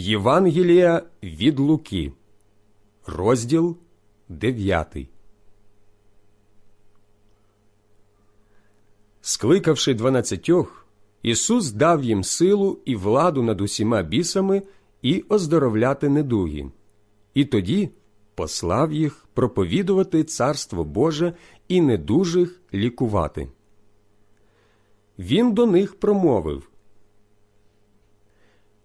Євангелія від Луки, розділ 9. Скликавши дванадцятьох, Ісус дав їм силу і владу над усіма бісами і оздоровляти недуги, і тоді послав їх проповідувати Царство Боже і недужих лікувати. Він до них промовив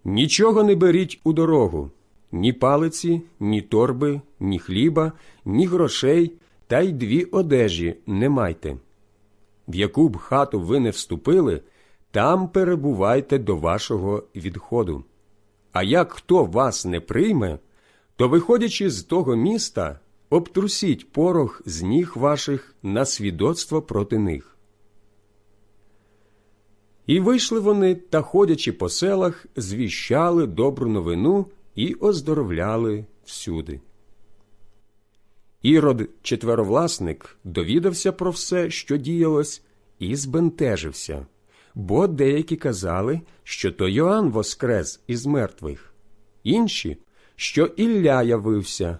Нічого не беріть у дорогу, ні палиці, ні торби, ні хліба, ні грошей, та й дві одежі не майте. В яку б хату ви не вступили, там перебувайте до вашого відходу. А як хто вас не прийме, то, виходячи з того міста, обтрусіть порох з ніг ваших на свідоцтво проти них. І вийшли вони та, ходячи по селах, звіщали добру новину і оздоровляли всюди. Ірод, четверовласник, довідався про все, що діялось, і збентежився, бо деякі казали, що то Йоанн воскрес із мертвих, інші, що Ілля явився,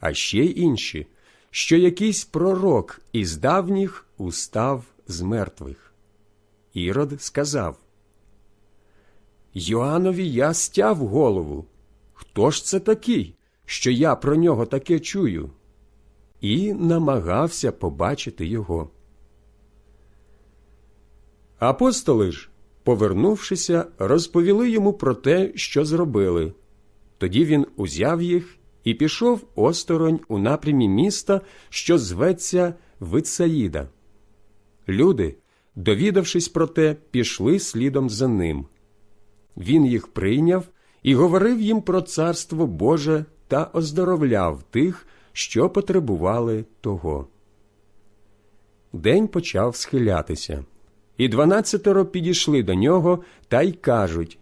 а ще й інші, що якийсь пророк із давніх устав з мертвих. Ірод сказав Йоанові я стяв голову. Хто ж це такий, що я про нього таке чую? І намагався побачити його. Апостоли ж, повернувшися, розповіли йому про те, що зробили. Тоді він узяв їх і пішов осторонь у напрямі міста, що зветься Вицаїда. Люди, довідавшись про те, пішли слідом за ним. Він їх прийняв і говорив їм про царство Боже та оздоровляв тих, що потребували того. День почав схилятися, і дванадцятеро підійшли до нього та й кажуть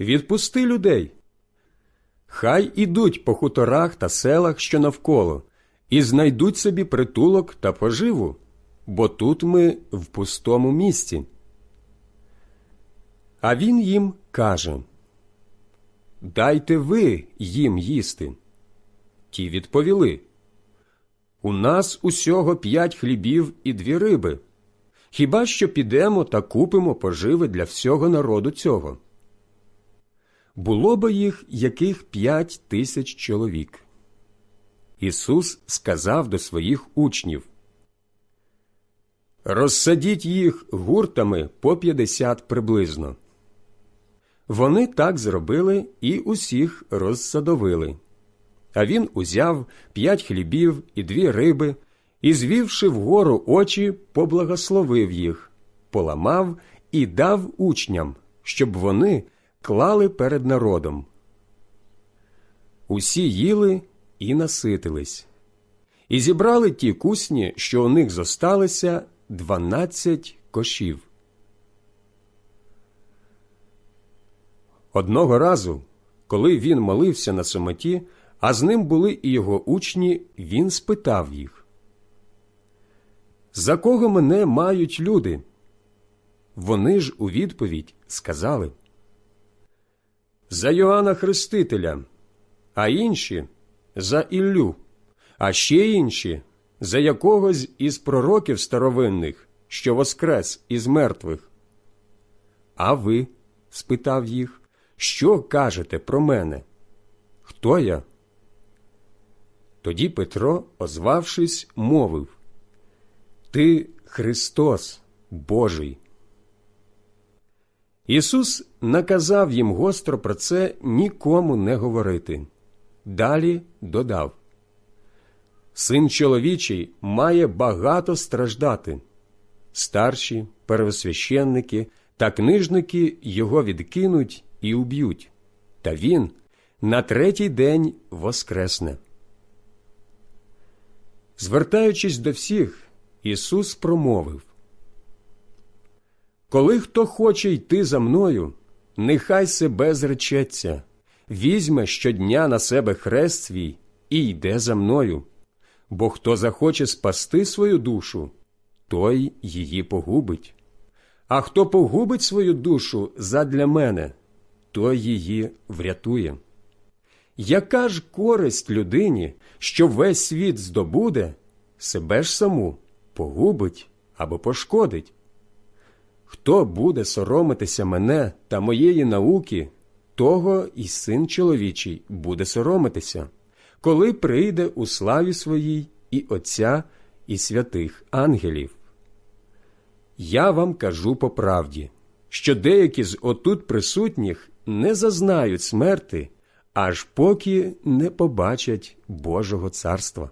Відпусти людей. Хай ідуть по хуторах та селах, що навколо, і знайдуть собі притулок та поживу, бо тут ми в пустому місці. А він їм каже Дайте ви їм їсти. Ті відповіли У нас усього п'ять хлібів і дві риби. Хіба що підемо та купимо поживи для всього народу цього? Було би їх яких п'ять тисяч чоловік. Ісус сказав до своїх учнів Розсадіть їх гуртами по п'ятдесят приблизно. Вони так зробили і усіх розсадовили. А він узяв п'ять хлібів і дві риби і, звівши вгору очі, поблагословив їх, поламав і дав учням, щоб вони клали перед народом. Усі їли і наситились, і зібрали ті кусні, що у них зосталися, дванадцять кошів. Одного разу, коли він молився на самоті, а з ним були і його учні, він спитав їх За кого мене мають люди? Вони ж у відповідь сказали За Йоанна Хрестителя, а інші за Іллю, а ще інші за якогось із пророків старовинних, що воскрес із мертвих. А ви? спитав їх. Що кажете про мене? Хто я? Тоді Петро, озвавшись, мовив Ти Христос Божий. Ісус наказав їм гостро про це нікому не говорити. Далі додав Син чоловічий має багато страждати. Старші, первосвященники та книжники його відкинуть і уб'ють, та він на третій день воскресне. Звертаючись до всіх, Ісус промовив Коли хто хоче йти за мною, нехай себе зречеться, візьме щодня на себе хрест свій і йде за мною, бо хто захоче спасти свою душу, той її погубить. А хто погубить свою душу задля мене, той її врятує. Яка ж користь людині, що весь світ здобуде, себе ж саму погубить або пошкодить? Хто буде соромитися мене та моєї науки, того і син чоловічий буде соромитися, коли прийде у славі своїй і Отця, і святих ангелів. Я вам кажу по правді, що деякі з отут присутніх не зазнають смерти, аж поки не побачать Божого царства.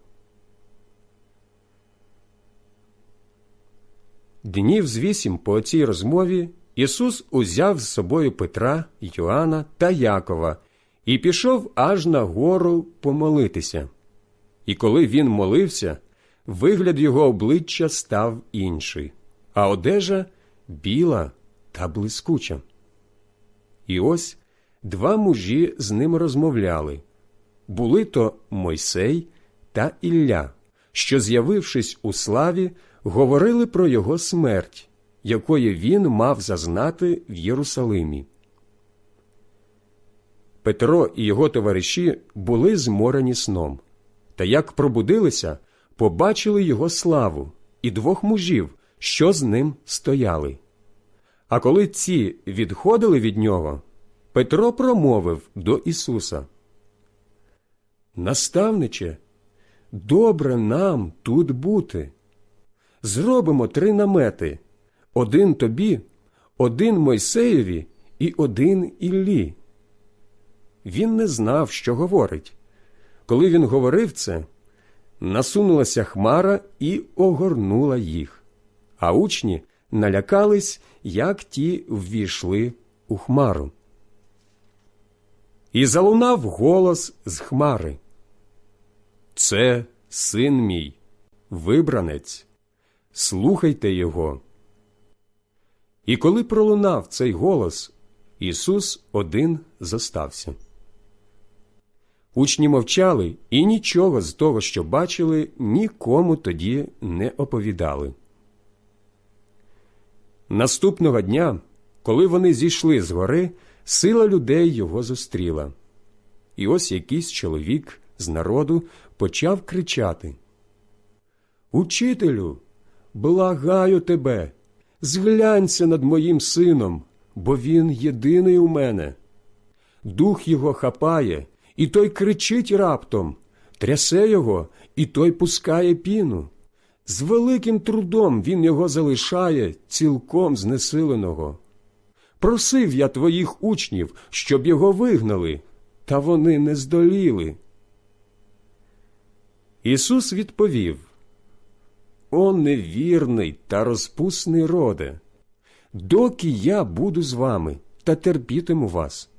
Днів з вісім по цій розмові Ісус узяв з собою Петра, Йоанна та Якова і пішов аж на гору помолитися. І коли він молився, вигляд його обличчя став інший, а одежа біла та блискуча. І ось два мужі з ним розмовляли були то Мойсей та Ілля, що, з'явившись у славі, говорили про його смерть, якої він мав зазнати в Єрусалимі. Петро і його товариші були зморені сном, та як пробудилися, побачили його славу і двох мужів, що з ним стояли. А коли ці відходили від нього, Петро промовив до Ісуса Наставниче, добре нам тут бути. Зробимо три намети один тобі, один Мойсеєві і один Іллі. Він не знав, що говорить. Коли він говорив це, насунулася хмара і огорнула їх, а учні налякались, як ті ввійшли у хмару. І залунав голос з хмари. Це син мій, вибранець, слухайте його. І коли пролунав цей голос, Ісус один зостався. Учні мовчали і нічого з того, що бачили, нікому тоді не оповідали. Наступного дня, коли вони зійшли з гори, сила людей його зустріла. І ось якийсь чоловік з народу почав кричати Учителю, благаю тебе, зглянься над моїм сином, бо він єдиний у мене. Дух його хапає, і той кричить раптом, трясе його, і той пускає піну. З великим трудом він його залишає цілком знесиленого. Просив я твоїх учнів, щоб його вигнали, та вони не здоліли. Ісус відповів О невірний та розпусний роде, доки я буду з вами та терпітиму вас.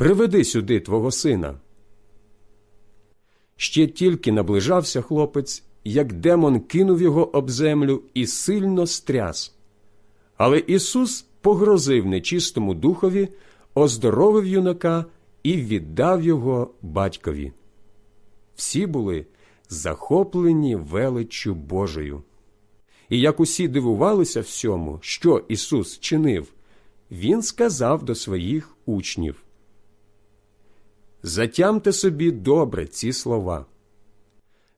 Приведи сюди твого сина. Ще тільки наближався хлопець, як демон кинув його об землю і сильно стряс. Але Ісус погрозив нечистому духові, оздоровив юнака і віддав його батькові. Всі були захоплені величчю Божою. І як усі дивувалися всьому, що Ісус чинив, Він сказав до своїх учнів Затямте собі добре ці слова.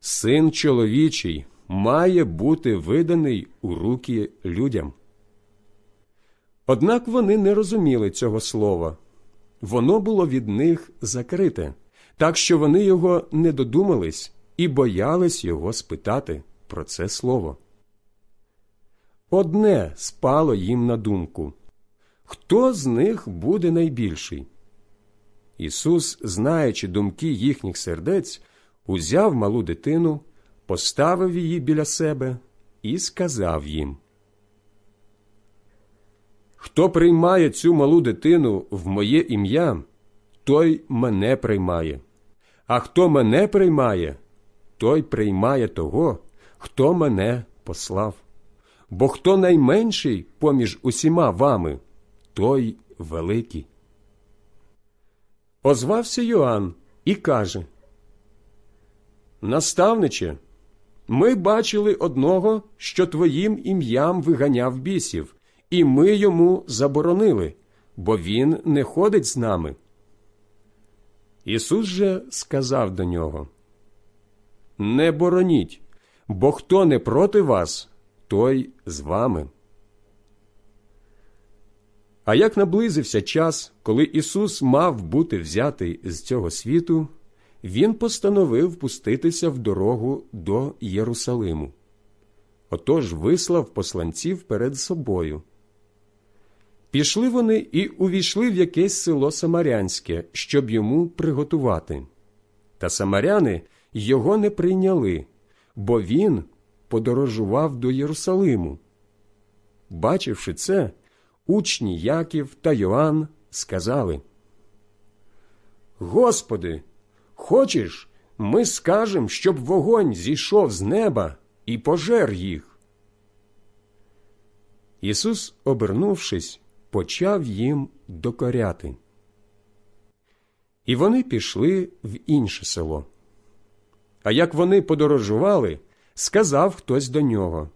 Син чоловічий має бути виданий у руки людям. Однак вони не розуміли цього слова. Воно було від них закрите, так що вони його не додумались і боялись його спитати про це слово. Одне спало їм на думку хто з них буде найбільший? Ісус, знаючи думки їхніх сердець, узяв малу дитину, поставив її біля себе і сказав їм Хто приймає цю малу дитину в моє ім'я, той мене приймає, а хто мене приймає, той приймає того, хто мене послав. Бо хто найменший поміж усіма вами, той великий. Озвався Йоанн і каже Наставниче, ми бачили одного, що твоїм ім'ям виганяв бісів, і ми йому заборонили, бо він не ходить з нами. Ісус же сказав до нього Не бороніть, бо хто не проти вас, той з вами. А як наблизився час, коли Ісус мав бути взятий з цього світу, Він постановив пуститися в дорогу до Єрусалиму. Отож вислав посланців перед собою. Пішли вони і увійшли в якесь село Самарянське, щоб йому приготувати. Та самаряни його не прийняли, бо він подорожував до Єрусалиму. Бачивши це, учні Яків та Йоанн сказали Господи, хочеш, ми скажем, щоб вогонь зійшов з неба і пожер їх. Ісус, обернувшись, почав їм докоряти. І вони пішли в інше село. А як вони подорожували, сказав хтось до нього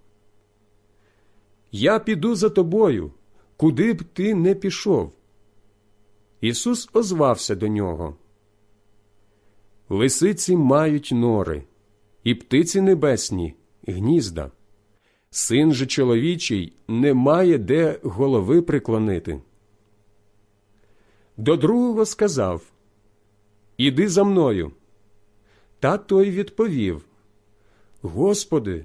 Я піду за тобою, куди б ти не пішов. Ісус озвався до нього. Лисиці мають нори, і птиці небесні гнізда. Син же чоловічий не має де голови приклонити. До другого сказав Іди за мною. Та той відповів Господи,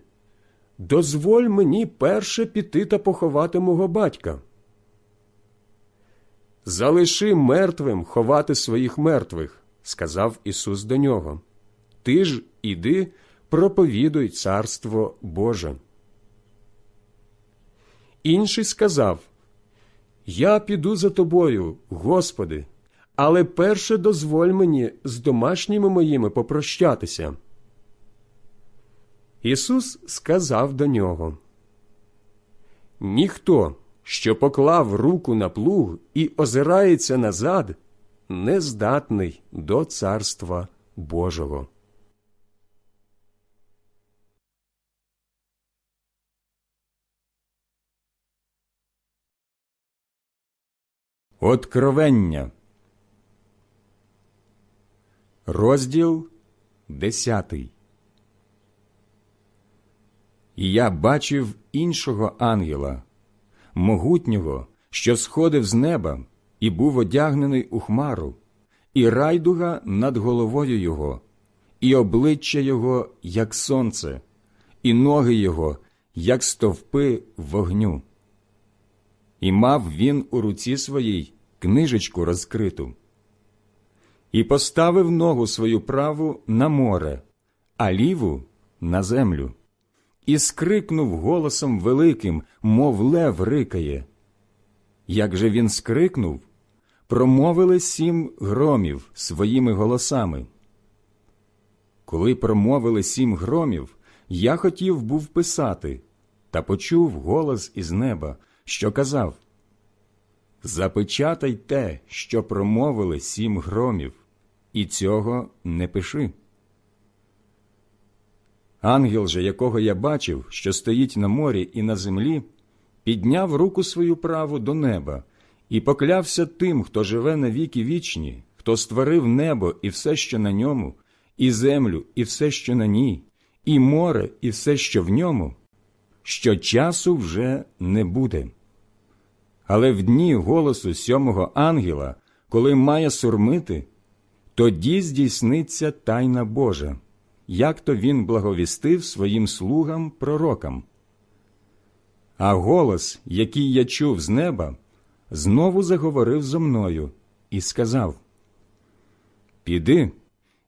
дозволь мені перше піти та поховати мого батька. Залиши мертвим ховати своїх мертвих, сказав Ісус до нього. Ти ж іди, проповідуй царство Боже. Інший сказав Я піду за тобою, Господи, але перше дозволь мені з домашніми моїми попрощатися. Ісус сказав до нього Ніхто, що поклав руку на плуг і озирається назад, не здатний до царства Божого. Откровення. Розділ десятий. І я бачив іншого ангела, могутнього, що сходив з неба, і був одягнений у хмару, і райдуга над головою його, і обличчя його, як сонце, і ноги його, як стовпи вогню. І мав він у руці своїй книжечку розкриту. І поставив ногу свою праву на море, а ліву на землю, і скрикнув голосом великим, мов лев рикає. Як же він скрикнув, промовили сім громів своїми голосами. Коли промовили сім громів, я хотів був писати, та почув голос із неба, що казав Запечатай те, що промовили сім громів, і цього не пиши. Ангел же, якого я бачив, що стоїть на морі і на землі, підняв руку свою праву до неба і поклявся тим, хто живе на віки вічні, хто створив небо і все, що на ньому, і землю, і все, що на ній, і море, і все, що в ньому, що часу вже не буде. Але в дні голосу сьомого ангела, коли має сурмити, тоді здійсниться тайна Божа, як то він благовістив своїм слугам пророкам. А голос, який я чув з неба, знову заговорив зо мною і сказав Піди,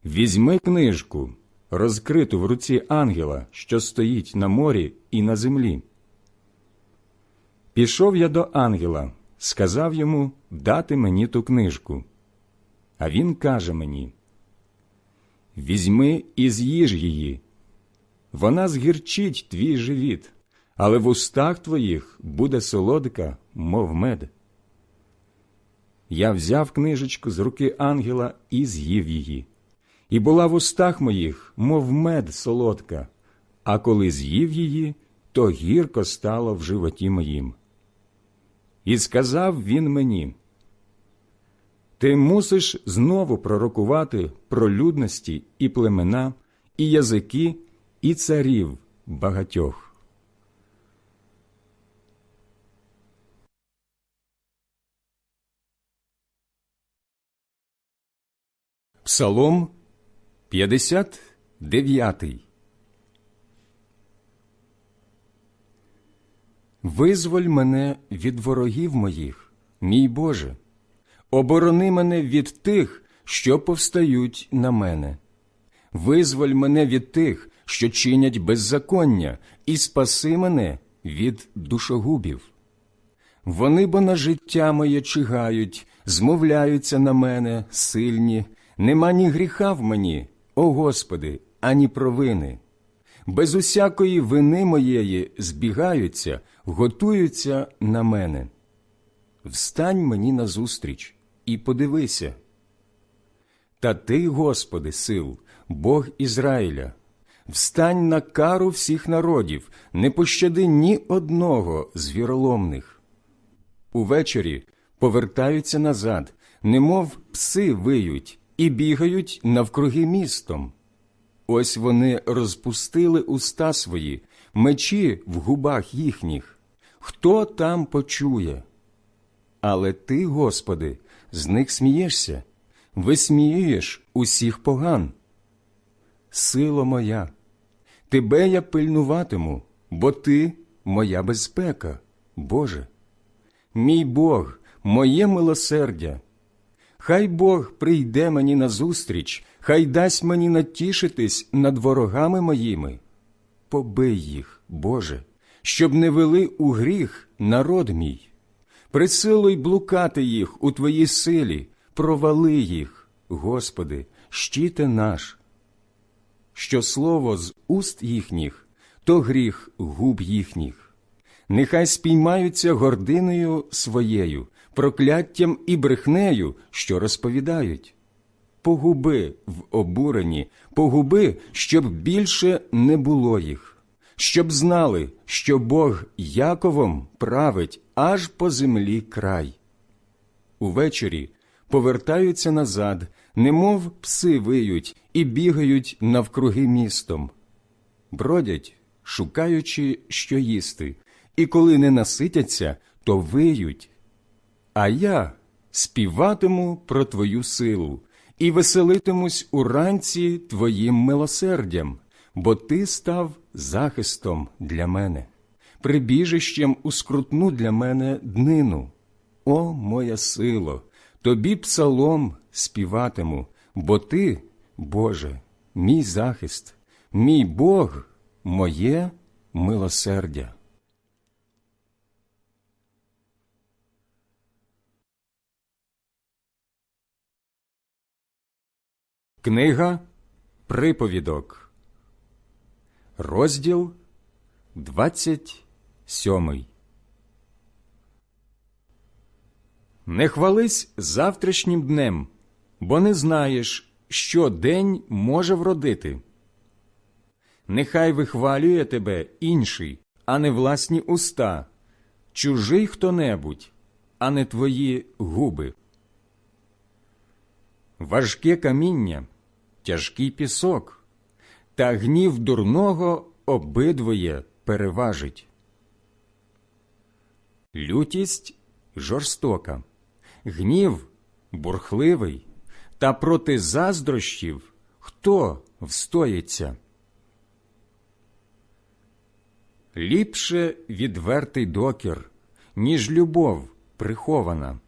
візьми книжку, розкриту в руці ангела, що стоїть на морі і на землі. Пішов я до ангела, сказав йому дати мені ту книжку. А він каже мені: Візьми і з'їж її. Вона згірчить твій живіт, але в устах твоїх буде солодка, мов мед. Я взяв книжечку з руки ангела і з'їв її, і була в устах моїх, мов мед солодка, а коли з'їв її, то гірко стало в животі моїм. І сказав він мені ти мусиш знову пророкувати про людності і племена, і язики, і царів багатьох. Псалом 59 Визволь мене від ворогів моїх, мій Боже, оборони мене від тих, що повстають на мене. Визволь мене від тих, що чинять беззаконня, і спаси мене від душогубів. Вони бо на життя моє чигають, змовляються на мене сильні, нема ні гріха в мені, о Господи, ані провини. Без усякої вини моєї збігаються, готуються на мене. Встань мені назустріч і подивися. Та ти, Господи, сил, Бог Ізраїля, встань на кару всіх народів, не пощади ні одного з віроломних. Увечері повертаються назад, немов пси виють, і бігають навкруги містом. Ось вони розпустили уста свої, мечі в губах їхніх. Хто там почує? Але ти, Господи, з них смієшся, висміюєш усіх поган. Сило моя, тебе я пильнуватиму, бо ти моя безпека, Боже. Мій Бог, моє милосердя. Хай Бог прийде мені назустріч, хай дасть мені натішитись над ворогами моїми. Побий їх, Боже, щоб не вели у гріх народ мій. Присилуй блукати їх у Твоїй силі, провали їх, Господи, щите наш. Що слово з уст їхніх, то гріх губ їхніх. Нехай спіймаються гординою своєю, прокляттям і брехнею, що розповідають. Погуби в обуренні, погуби, щоб більше не було їх, щоб знали, що Бог Яковом править аж по землі край. Увечері повертаються назад, немов пси виють і бігають навкруги містом. Бродять, шукаючи, що їсти, і коли не наситяться, то виють. А я співатиму про твою силу і веселитимусь уранці твоїм милосердям, бо ти став захистом для мене, прибіжищем у скрутну для мене днину. О, моя сило, тобі псалом співатиму, бо ти, Боже, мій захист, мій Бог, моє милосердя. Книга Приповідок, розділ 27 Не хвались завтрашнім днем, бо не знаєш, що день може вродити. Нехай вихвалює тебе інший, а не власні уста, чужий хто-небудь, а не твої губи. Важке каміння тяжкий пісок, та гнів дурного обидвоє переважить. Лютість жорстока, гнів бурхливий, та проти заздрощів хто встоїться? Ліпше відвертий докір, ніж любов прихована.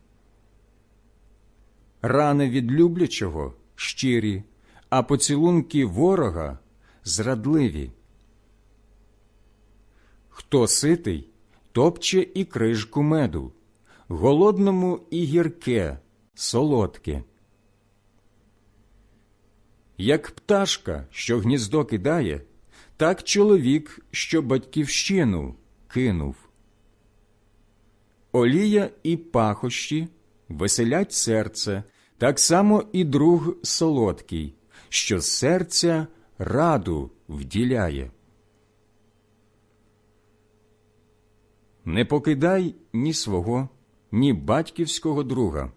Рани від люблячого щирі, а поцілунки ворога зрадливі. Хто ситий, топче і крижку меду, голодному і гірке, солодке. Як пташка, що гніздо кидає, так чоловік, що батьківщину кинув. Олія і пахощі веселять серце, так само і друг солодкий, що серця раду вділяє. Не покидай ні свого, ні батьківського друга,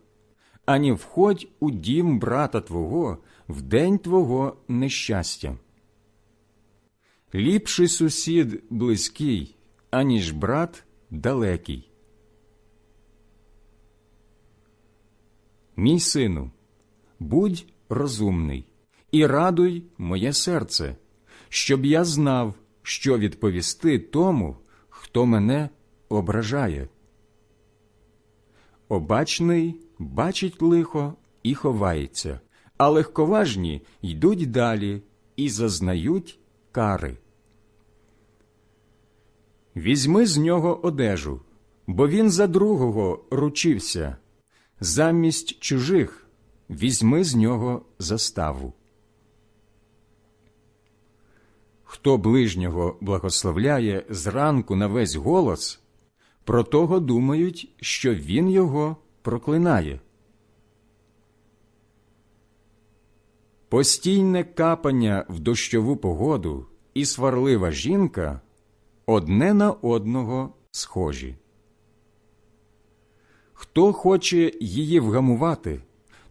ані входь у дім брата твого в день твого нещастя. Ліпший сусід близький, аніж брат далекий. Мій сину, будь розумний і радуй моє серце, щоб я знав, що відповісти тому, хто мене ображає. Обачний бачить лихо і ховається, а легковажні йдуть далі і зазнають кари. Візьми з нього одежу, бо він за другого ручився, замість чужих візьми з нього заставу. Хто ближнього благословляє зранку на весь голос, про того думають, що він його проклинає. Постійне капання в дощову погоду і сварлива жінка одне на одного схожі. Хто хоче її вгамувати,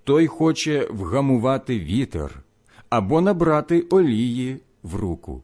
той хоче вгамувати вітер або набрати олії в руку.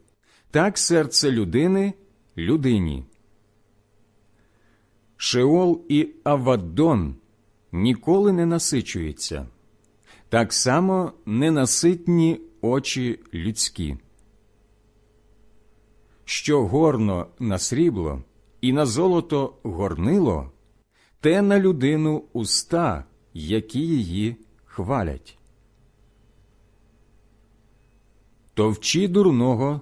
так серце людини людині. Шеол і Аваддон ніколи не насичуються, так само ненаситні очі людські. Що горно на срібло і на золото горнило, те на людину уста, які її хвалять. Товчі дурного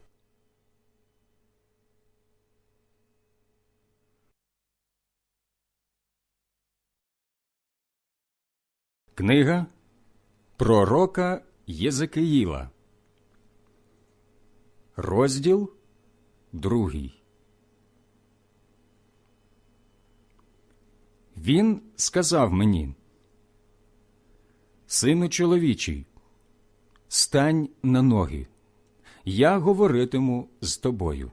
Книга Пророка Єзекиїла, розділ другий. Він сказав мені, Сину чоловічий, стань на ноги, я говоритиму з тобою.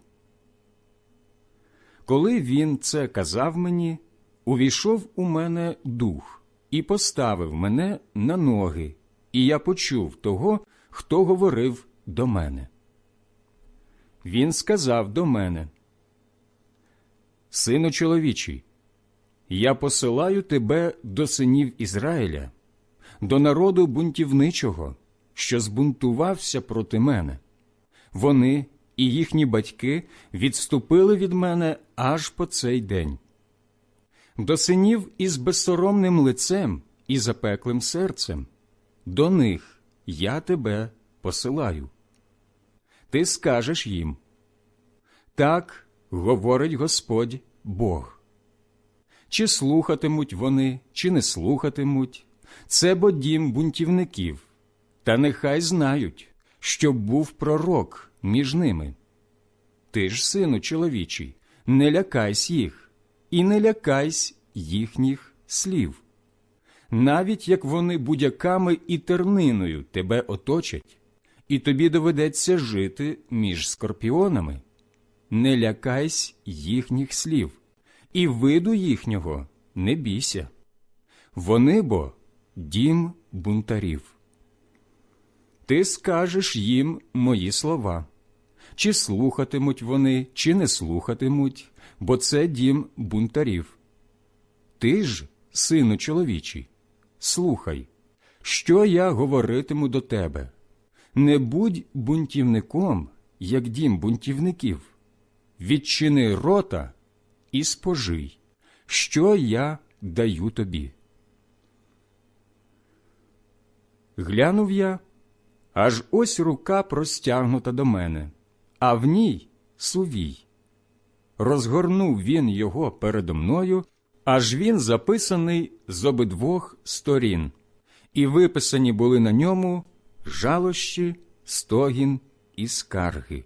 Коли він це казав мені, увійшов у мене дух і поставив мене на ноги, і я почув того, хто говорив до мене. Він сказав до мене, Сину чоловічий, я посилаю тебе до синів Ізраїля, до народу бунтівничого, що збунтувався проти мене. Вони і їхні батьки відступили від мене аж по цей день. До синів із безсоромним лицем і запеклим серцем, до них я тебе посилаю. Ти скажеш їм так говорить Господь Бог. Чи слухатимуть вони, чи не слухатимуть, це бо дім бунтівників, та нехай знають, що був пророк між ними. Ти ж, сину чоловічий, не лякайсь їх, і не лякайсь їхніх слів. Навіть як вони будяками і терниною тебе оточать, і тобі доведеться жити між скорпіонами. Не лякайсь їхніх слів, і виду їхнього не бійся. Вони бо дім бунтарів. Ти скажеш їм мої слова, чи слухатимуть вони, чи не слухатимуть, бо це дім бунтарів. Ти ж, сину чоловічий, слухай, що я говоритиму до тебе. Не будь бунтівником, як дім бунтівників. Відчини рота і спожий, що я даю тобі. Глянув я, аж ось рука простягнута до мене, а в ній сувій. Розгорнув він його передо мною, аж він записаний з обидвох сторін, і виписані були на ньому жалощі, стогін і скарги.